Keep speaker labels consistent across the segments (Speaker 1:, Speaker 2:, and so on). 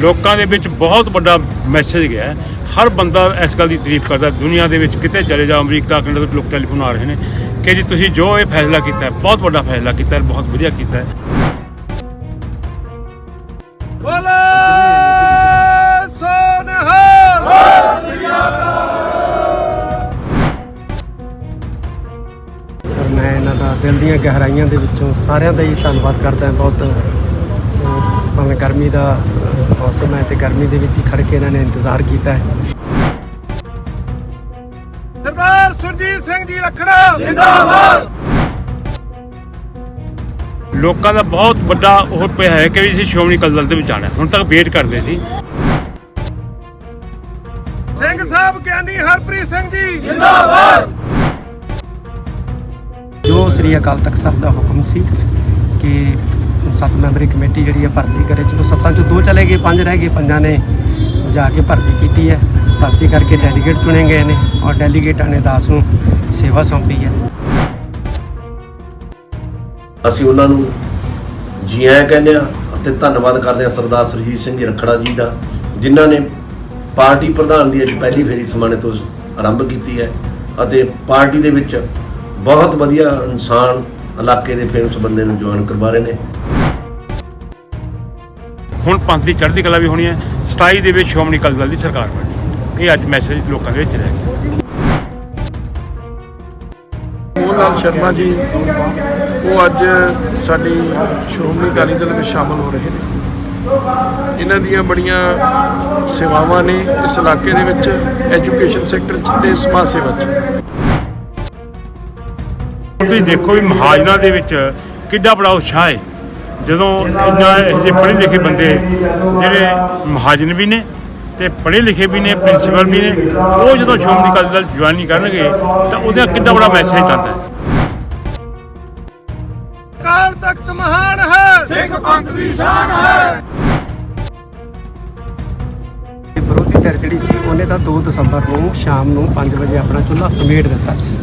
Speaker 1: ਲੋਕਾਂ ਦੇ ਵਿੱਚ ਬਹੁਤ ਵੱਡਾ ਮੈਸੇਜ ਗਿਆ ਹੈ। ਹਰ ਬੰਦਾ ਇਸ ਗੱਲ ਦੀ ਤਾਰੀਫ ਕਰਦਾ ਦੁਨੀਆ ਦੇ ਵਿੱਚ ਕਿਤੇ ਚਲੇ ਜਾਓ ਅਮਰੀਕਾ ਕੈਨੇਡਾ ਤੋਂ ਲੋਕ ਟੈਲੀਫੋਨ ਆ ਰਹੇ ਨੇ ਕਿ ਜੀ ਤੁਸੀਂ ਜੋ ਇਹ ਫੈਸਲਾ ਕੀਤਾ ਹੈ ਬਹੁਤ ਵੱਡਾ ਫੈਸਲਾ ਕੀਤਾ ਹੈ ਬਹੁਤ ਵਧੀਆ ਕੀਤਾ ਹੈ
Speaker 2: ਬੋਲੇ
Speaker 3: ਮੈਂ ਇਹਨਾਂ ਦਾ ਦਿਲ ਦੀਆਂ ਗਹਿਰਾਈਆਂ ਦੇ ਵਿੱਚੋਂ ਸਾਰਿਆਂ ਦਾ ਹੀ ਧੰਨਵਾਦ ਕਰਦਾ ਹਾਂ ਬਹੁਤ ਭਾਵੇਂ ਗਰਮੀ ਦਾ ਮੌਸਮ ਹੈ ਤੇ ਗਰਮੀ ਦੇ ਵਿੱਚ ਹੀ ਖੜ ਕੇ ਇਹਨਾਂ ਨੇ ਇੰਤਜ਼ਾਰ ਕੀਤਾ ਹੈ।
Speaker 2: ਸਰਦਾਰ ਸੁਰਜੀਤ ਸਿੰਘ ਜੀ ਰੱਖੜਾ। ਜਿੰਦਾਬਾਦ।
Speaker 1: ਲੋਕਾਂ ਦਾ ਬਹੁਤ ਵੱਡਾ ਉਹ ਪਿਆ ਹੈ ਕਿ ਅਸੀਂ ਸ਼੍ਰੋਮਣੀ ਅਕਾਲੀ ਦਲ ਦੇ ਵਿੱਚ ਆਣਾ ਹੁਣ ਤੱਕ ਵੇਟ ਕਰਦੇ ਸੀ।
Speaker 2: ਸਿੰਘ ਸਾਹਿਬ ਗਿਆਨੀ ਹਰਪ੍ਰੀਤ ਸਿੰਘ ਜੀ।
Speaker 3: ਜੋ ਸ੍ਰੀ ਅਕਾਲ ਤਖਤ ਸਾਹਿਬ ਦਾ ਹੁਕਮ ਸੀ ਕਿ ਸੱਤ ਮੈਂਬਰੀ ਕਮੇਟੀ ਜਿਹੜੀ ਹੈ ਭਰਤੀ ਕਰੇ। ਚਲੋ ਸੱਤਾਂ ਚੋਂ ਦੋ ਚਲੇ ਗਏ, ਪੰਜ ਰਹਿ ਗਏ, ਪੰਜਾਂ ਨੇ ਜਾ ਕੇ ਭਰਤੀ ਕੀਤੀ ਹੈ। ਭਰਤੀ ਕਰਕੇ ਡੈਲੀਗੇਟ ਚੁਣੇ ਗਏ ਨੇ ਔਰ ਡੈਲੀਗੇਟਾਂ ਨੇ ਦਾਸ ਨੂੰ ਸੇਵਾ ਸੌਂਪੀ ਹੈ।
Speaker 4: ਅਸੀਂ ਉਹਨਾਂ ਨੂੰ ਜੀ ਆਇਆਂ ਕਹਿੰਦੇ ਆ ਅਤੇ ਧੰਨਵਾਦ ਕਰਦੇ ਆ ਸਰਦਾਰ ਸਰਜੀਤ ਸਿੰਘ ਜੀ ਰਖੜਾ ਜੀ ਦਾ, ਜਿਨ੍ਹਾਂ ਨੇ ਪਾਰਟੀ ਪ੍ਰਧਾਨ ਦੀ ਅੱਜ ਪਹਿਲੀ ਫੇਰੀ ਸਮਾਣੇ ਤੋਂ ਆਰੰਭ ਕੀਤੀ ਹੈ ਅਤੇ ਪਾਰਟੀ ਦੇ ਵਿੱਚ ਬਹੁਤ ਵਧੀਆ ਇਨਸਾਨ ਇਲਾਕੇ ਦੇ ਫੇਮਸ ਬੰਦੇ ਨੂੰ ਜੁਆਇਨ ਕਰਵਾ ਰਹੇ ਨੇ।
Speaker 1: ਹੁਣ ਪੰਥ ਦੀ ਚੜ੍ਹਦੀ ਕਲਾ ਵੀ ਹੋਣੀ ਹੈ 27 ਦੇ ਵਿੱਚ ਸ਼੍ਰੋਮਣੀ ਅਕਾਲੀ ਦਲ ਦੀ ਸਰਕਾਰ ਬਣਨੀ ਇਹ ਅੱਜ ਮੈਸੇਜ ਲੋਕਾਂ ਦੇ ਵਿੱਚ ਰਹਿ ਗਿਆ।
Speaker 5: ਮੋਹਨ ਲਾਲ ਸ਼ਰਮਾ ਜੀ ਉਹ ਅੱਜ ਸਾਡੀ ਸ਼੍ਰੋਮਣੀ ਅਕਾਲੀ ਦਲ ਵਿੱਚ ਸ਼ਾਮਲ ਹੋ ਰਹੇ ਨੇ। ਇਹਨਾਂ ਦੀਆਂ ਬੜੀਆਂ ਸੇਵਾਵਾਂ ਨੇ ਇਸ ਇਲਾਕੇ ਦੇ ਵਿੱਚ ਐਜੂਕੇਸ਼ਨ ਸੈਕਟਰ 'ਚ ਤੇ ਸਮਾਜ ਸੇਵਾ 'ਚ।
Speaker 1: ਤੁਸੀਂ ਦੇਖੋ ਵੀ ਮਹਾਜਨਾਂ ਦੇ ਵਿੱਚ ਕਿੱਡਾ ਬੜਾ ਉਤਸ਼ਾਹ ਹੈ। ਜਦੋਂ ਇੰਨਾ ਇਹ ਜਿਹੇ ਪੜ੍ਹੇ ਲਿਖੇ ਬੰਦੇ ਜਿਹੜੇ ਮਹਾਜਨ ਵੀ ਨੇ ਤੇ ਪੜ੍ਹੇ ਲਿਖੇ ਵੀ ਨੇ ਪ੍ਰਿੰਸੀਪਲ ਵੀ ਨੇ ਉਹ ਜਦੋਂ ਸ਼੍ਰੋਮਣੀ ਅਕਾਲੀ ਦਲ ਜੁਆਇਨ ਕਰਨਗੇ ਤਾਂ ਉਹਦਾ ਕਿੱਡਾ ਬੜਾ ਮੈਸੇਜ ਜਾਂਦਾ ਹੈ।
Speaker 2: ਕਾਲ ਤਖਤ ਮਹਾਨ ਹੈ। ਸਿੰਘ ਪੰਥ ਦੀ ਸ਼ਾਨ ਹੈ।
Speaker 3: ਵਿਰੋਧੀ ਧਿਰ ਜਿਹੜੀ ਸੀ ਉਹਨੇ ਤਾਂ 2 ਦਸੰਬਰ ਨੂੰ ਸ਼ਾਮ ਨੂੰ 5 ਵਜੇ ਆਪਣਾ ਚੁੱਲ੍ਹਾ ਸਮੇਟ ਦਿੱਤਾ ਸੀ।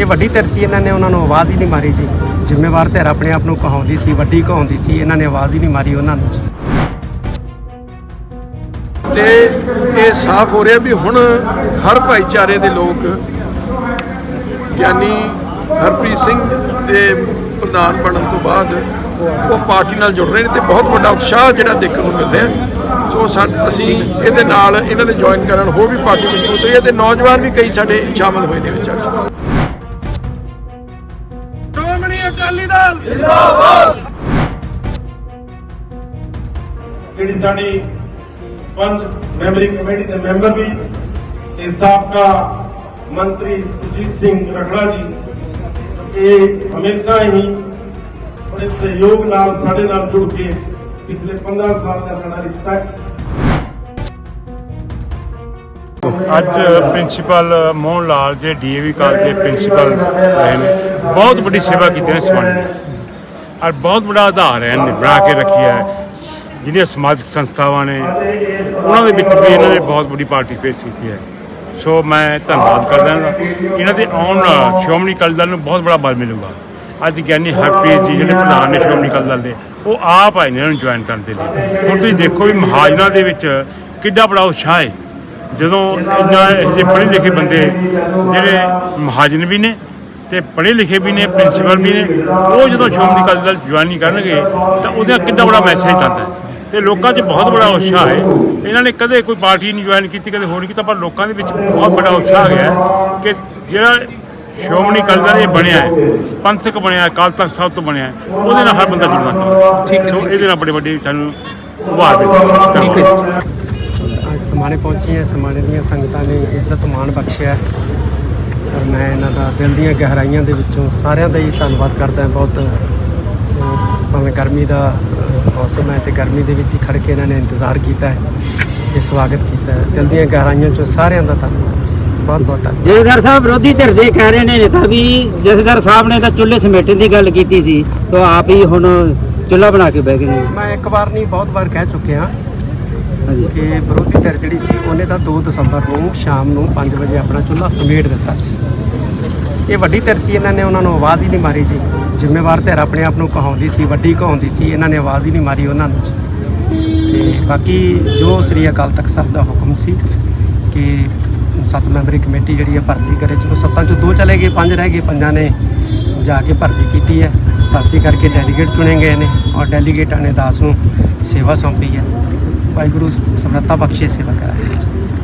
Speaker 3: ਇਹ ਵੱਡੀ ਧਿਰ ਸੀ ਇਹਨਾਂ ਨੇ ਉਹਨਾਂ ਨੂੰ ਆਵਾਜ਼ ਹੀ ਨਹੀਂ ਮਾਰੀ ਜੀ। ਜ਼ਿੰਮੇਵਾਰ ਧਿਰ ਆਪਣੇ ਆਪ ਨੂੰ ਕਹਾਉਂਦੀ ਸੀ, ਵੱਡੀ ਕਹਾਉਂਦੀ ਸੀ, ਇਹਨਾਂ ਨੇ ਆਵਾਜ਼ ਹੀ ਨਹੀਂ ਮਾਰੀ ਉਹਨਾਂ ਨੂੰ। ਜੀ
Speaker 5: ਤੇ ਇਹ ਸਾਫ਼ ਹੋ ਰਿਹਾ ਵੀ ਹੁਣ ਹਰ ਭਾਈਚਾਰੇ ਦੇ ਲੋਕ, ਯਾਨੀ ਹਰਪ੍ਰੀਤ ਸਿੰਘ ਦੇ ਪ੍ਰਧਾਨ ਬਣਨ ਤੋਂ ਬਾਅਦ ਉਹ ਪਾਰਟੀ ਨਾਲ ਜੁੜ ਰਹੇ ਨੇ ਤੇ ਬਹੁਤ ਵੱਡਾ ਉਤਸ਼ਾਹ ਜਿਹੜਾ ਦੇਖਣ ਨੂੰ ਮਿਲ ਰਿਹਾ। ਸੋ ਸਾ- ਅਸੀਂ ਇਹਦੇ ਨਾਲ ਇਹਨਾਂ ਦੇ ਜੁਆਇਨ ਕਰਨ ਹੋਰ ਵੀ ਪਾਰਟੀ ਮਜ਼ਬੂਤ ਹੋਈ ਹੈ ਤੇ ਨੌਜਵਾਨ ਵੀ ਕਈ ਸਾਡੇ ਸ਼ਾਮਲ ਹੋਏ ਨੇ ਵਿੱਚ ਅੱਜ।
Speaker 2: ਅਕਾਲੀ ਦਲ
Speaker 6: ਜਿਹੜੀ ਸਾਡੀ ਪੰਜ ਮੈਂਬਰੀ ਕਮੇਟੀ ਦੇ ਮੈਂਬਰ ਵੀ ਤੇ ਸਾਬਕਾ ਮੰਤਰੀ ਸੁਜੀਤ ਸਿੰਘ ਰਖੜਾ ਜੀ, ਇਹ ਹਮੇਸ਼ਾ ਹੀ ਬੜੇ ਸਹਿਯੋਗ ਨਾਲ ਸਾਡੇ ਨਾਲ ਜੁੜ ਕੇ ਪਿਛਲੇ 15 ਸਾਲ ਦਾ ਸਾਡਾ ਰਿਸ਼ਤਾ
Speaker 1: ਅੱਜ ਪ੍ਰਿੰਸੀਪਲ ਮੋਹਨ ਲਾਲ ਜੇ, ਡੀਏਵੀ ਕਾਲਜ ਦੇ ਪ੍ਰਿੰਸੀਪਲ ਰਹੇ ਨੇ। ਬਹੁਤ ਵੱਡੀ ਸੇਵਾ ਕੀਤੀ ਨੇ ਸਮਾਜ ਨੇ। ਔਰ ਬਹੁਤ ਵੱਡਾ ਆਧਾਰ ਹੈ ਨੇ ਬਣਾ ਕੇ ਰੱਖਿਆ ਹੈ। ਜਿਹੜੀਆਂ ਸਮਾਜਿਕ ਸੰਸਥਾਵਾਂ ਨੇ, ਉਹਨਾਂ ਦੇ ਵਿੱਚ ਵੀ ਇਹਨਾਂ ਨੇ ਬਹੁਤ ਵੱਡੀ ਪਾਰਟਿਸਿਪੇਟ ਕੀਤੀ ਹੈ। ਸੋ ਮੈਂ ਧੰਨਵਾਦ ਕਰਦਾ ਇਹਨਾਂ ਇਹਨਾਂ ਦੇ ਆਉਣ ਨਾਲ ਸ਼੍ਰੋਮਣੀ ਅਕਾਲੀ ਦਲ ਨੂੰ ਬਹੁਤ ਬੜਾ ਬਲ ਮਿਲੂਗਾ। ਅੱਜ ਗਿਆਨੀ ਹਰਪ੍ਰੀਤ ਜੀ, ਜਿਹੜੇ ਪ੍ਰਧਾਨ ਨੇ ਸ਼੍ਰੋਮਣੀ ਅਕਾਲੀ ਦਲ ਦੇ, ਉਹ ਆਪ ਆਏ ਨੇ ਇਹਨਾਂ ਨੂੰ ਜੁਆਇਨ ਕਰਨ ਦੇ ਲਈ। ਹੁਣ ਤੁਸੀਂ ਦੇਖੋ ਵੀ ਮਹਾਜਨਾਂ ਦੇ ਵਿੱਚ ਕਿੱਡਾ ਬੜਾ ਉਤਸ਼ਾਹ ਹੈ। ਜਦੋਂ ਇੰਨਾ ਇਹ ਜਿਹੇ ਪੜ੍ਹੇ ਲਿਖੇ ਬੰਦੇ ਜਿਹੜੇ ਮਹਾਜਨ ਵੀ ਨੇ ਤੇ ਪੜ੍ਹੇ ਲਿਖੇ ਵੀ ਨੇ ਪ੍ਰਿੰਸੀਪਲ ਵੀ ਨੇ ਉਹ ਜਦੋਂ ਸ਼੍ਰੋਮਣੀ ਅਕਾਲੀ ਦਲ ਜੁਆਇਨ ਕਰਨਗੇ ਤਾਂ ਉਹਦਾ ਕਿੰਨਾ ਬੜਾ ਮੈਸੇਜ ਜਾਂਦਾ ਹੈ। ਤੇ ਲੋਕਾਂ 'ਚ ਬਹੁਤ ਬੜਾ ਉਤਸ਼ਾਹ ਹੈ। ਇਹਨਾਂ ਨੇ ਕਦੇ ਕੋਈ ਪਾਰਟੀ ਨਹੀਂ ਜੁਆਇਨ ਕੀਤੀ ਕਦੇ ਹੋਰ ਨਹੀਂ ਕੀਤਾ ਪਰ ਲੋਕਾਂ ਦੇ ਵਿੱਚ ਬਹੁਤ ਬੜਾ ਉਤਸ਼ਾਹ ਗਿਆ ਕਿ ਜਿਹੜਾ ਸ਼੍ਰੋਮਣੀ ਅਕਾਲੀ ਦਲ ਇਹ ਬਣਿਆ ਹੈ ਪੰਥਕ ਬਣਿਆ ਅਕਾਲ ਤਖਤ ਸਾਹਿਬ ਤੋਂ ਬਣਿਆ ਉਹਦੇ ਨਾਲ ਹਰ ਬੰਦਾ ਜੁੜਨਾ ਚਾਹੁੰਦਾ ਠੀਕ ਹੈ। ਇਹਦੇ ਨਾਲ ਬੜੇ ਵੱਡੇ ਸਾਨੂੰ ਉਭਾਰ ਮਿਲਦਾ ਠੀਕ ਹੈ।
Speaker 3: ਸਮਾਣੇ ਪਹੁੰਚੇ ਹਾਂ ਸਮਾਣੇ ਦੀਆਂ ਸੰਗਤਾਂ ਨੇ ਇੱਜ਼ਤ ਮਾਣ ਬਖਸ਼ਿਆ। ਔਰ ਮੈਂ ਇਹਨਾਂ ਦਾ ਦਿਲ ਦੀਆਂ ਗਹਿਰਾਈਆਂ ਦੇ ਵਿੱਚੋਂ ਸਾਰਿਆਂ ਦਾ ਹੀ ਧੰਨਵਾਦ ਕਰਦਾ ਹਾਂ। ਬਹੁਤ ਭਾਵੇਂ ਗਰਮੀ ਦਾ ਮੌਸਮ ਹੈ ਤੇ ਗਰਮੀ ਦੇ ਵਿੱਚ ਹੀ ਖੜ ਕੇ ਇਹਨਾਂ ਨੇ ਇੰਤਜ਼ਾਰ ਕੀਤਾ ਹੈ ਤੇ ਸਵਾਗਤ ਕੀਤਾ ਹੈ। ਦਿਲ ਦੀਆਂ ਗਹਿਰਾਈਆਂ ਚੋਂ ਸਾਰਿਆਂ ਦਾ ਧੰਨਵਾਦ। ਜੀ ਬਹੁਤ ਬਹੁਤ ਧੰਨਵਾਦ।
Speaker 7: ਜਥੇਦਾਰ ਸਾਹਿਬ ਵਿਰੋਧੀ ਧਿਰ ਦੇ ਕਹਿ ਰਹੇ ਨੇ ਨੇਤਾ ਵੀ ਜਥੇਦਾਰ ਸਾਹਿਬ ਨੇ ਤਾਂ ਚੁੱਲ੍ਹੇ ਸਮੇਟਣ ਦੀ ਗੱਲ ਕੀਤੀ ਸੀ ਤਾਂ ਆਪ ਹੀ ਹੁਣ ਚੁੱਲ੍ਹਾ ਬਣਾ ਕੇ ਬਹਿ ਗਏ ਨੇ।
Speaker 3: ਮੈਂ ਇੱਕ ਵਾਰ ਨਹੀਂ ਬਹੁਤ ਵਾਰ ਕਹਿ ਚੁੱਕਿਆ। ਕਿ ਵਿਰੋਧੀ ਧਿਰ ਜਿਹੜੀ ਸੀ, ਉਹਨੇ ਤਾਂ 2 ਦਸੰਬਰ ਨੂੰ ਸ਼ਾਮ ਨੂੰ 5 ਵਜੇ ਆਪਣਾ ਚੁੱਲ੍ਹਾ ਸਮੇਟ ਦਿੱਤਾ ਸੀ। ਇਹ ਵੱਡੀ ਧਿਰ ਸੀ, ਇਹਨਾਂ ਨੇ ਉਹਨਾਂ ਨੂੰ ਆਵਾਜ਼ ਹੀ ਨਹੀਂ ਮਾਰੀ ਜੀ। ਜ਼ਿੰਮੇਵਾਰ ਧਿਰ ਆਪਣੇ ਆਪ ਨੂੰ ਕਹਾਉਂਦੀ ਸੀ, ਵੱਡੀ ਕਹਾਉਂਦੀ ਸੀ, ਇਹਨਾਂ ਨੇ ਆਵਾਜ਼ ਹੀ ਨਹੀਂ ਮਾਰੀ ਉਹਨਾਂ ਨੂੰ ਜੀ। ਤੇ ਬਾਕੀ ਜੋ ਸ੍ਰੀ ਅਕਾਲ ਤਖਤ ਸਾਹਿਬ ਦਾ ਹੁਕਮ ਸੀ ਕਿ ਸੱਤ ਮੈਂਬਰੀ ਕਮੇਟੀ ਜਿਹੜੀ ਹੈ ਭਰਤੀ ਕਰੇ, ਚਲੋ ਸੱਤਾਂ ਚੋਂ ਦੋ ਚਲੇ ਗਏ, ਪੰਜ ਰਹਿ ਗਏ, ਪੰਜਾਂ ਨੇ ਜਾ ਕੇ ਭਰਤੀ ਕੀਤੀ ਹੈ। ਭਰਤੀ ਕਰਕੇ ਡੈਲੀਗੇਟ ਚੁਣੇ ਗਏ ਨੇ ਔਰ ਡੈਲੀਗੇਟਾਂ ਨੇ ਦਾਸ ਨੂੰ ਸੇਵਾ ਸੌਂਪੀ ਹੈ। ਵਾਹਿਗੁਰੂ ਸਮਰੱਥਾ ਬਖਸ਼ੇ ਸੇਵਾ ਕਰਾਏ